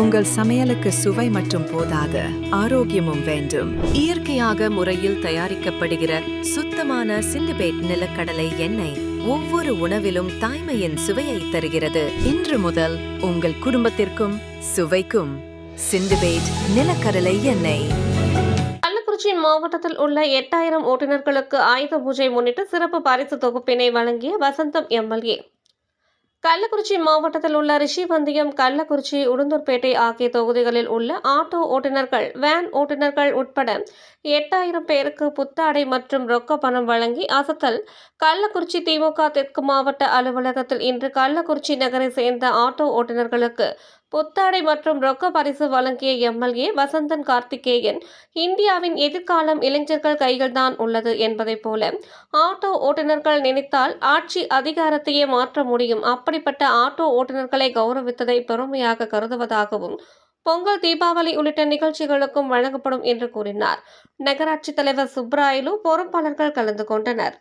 உங்கள் சமையலுக்கு சுவை மற்றும் போதாத ஆரோக்கியமும் வேண்டும். இயற்கையாக முறையில் தயாரிக்கப்படுகிற சுத்தமான சிண்டிபேட் நிலக்கடலை எண்ணெய் ஒவ்வொரு உணவிலும் தாய்மையின் சுவையை தருகிறது. இன்று முதல் உங்கள் குடும்பத்திற்கும் சுவைக்கும் சிண்டிபேட் நிலக்கடலை எண்ணெய். கள்ளக்குறிச்சி மாவட்டத்தில் உள்ள எட்டாயிரம் ஓட்டுநர்களுக்கு ஆயுத பூஜை முன்னிட்டு சிறப்பு பரிசு தொகுப்பினை வழங்கிய வசந்தம் எம்எல்ஏ. கள்ளக்குறிச்சி மாவட்டத்தில் உள்ள ரிஷிவந்தியம் கள்ளக்குறிச்சி உளுந்தூர்பேட்டை ஆகிய தொகுதிகளில் உள்ள ஆட்டோ ஓட்டுநர்கள் வேன் ஓட்டுநர்கள் உட்பட எட்டாயிரம் பேருக்கு புத்தாடை மற்றும் ரொக்க பணம் வழங்கி அசத்தல். கள்ளக்குறிச்சி திமுக தெற்கு மாவட்ட அலுவலகத்தில் இன்று கள்ளக்குறிச்சி நகரை சேர்ந்த ஆட்டோ ஓட்டுநர்களுக்கு புத்தாடை மற்றும் ரொக்க பரிசு வழங்கிய எம்எல்ஏ வசந்தன் கார்த்திகேயன் இந்தியாவின் எதிர்காலம் இளைஞர்கள் கையில்தான் உள்ளது என்பதைப் போல ஆட்டோ ஓட்டுநர்கள் நினைத்தால் ஆட்சி அதிகாரத்தையே மாற்ற முடியும். அப்படிப்பட்ட ஆட்டோ ஓட்டுநர்களை கௌரவித்ததை பெருமையாக கருதுவதாகவும் பொங்கல் தீபாவளி உள்ளிட்ட நிகழ்ச்சிகளுக்கும் வழங்கப்படும் என்று கூறினார். நகராட்சி தலைவர் சுப்ராயலு பொறுப்பாளர்கள் கலந்து கொண்டனர்.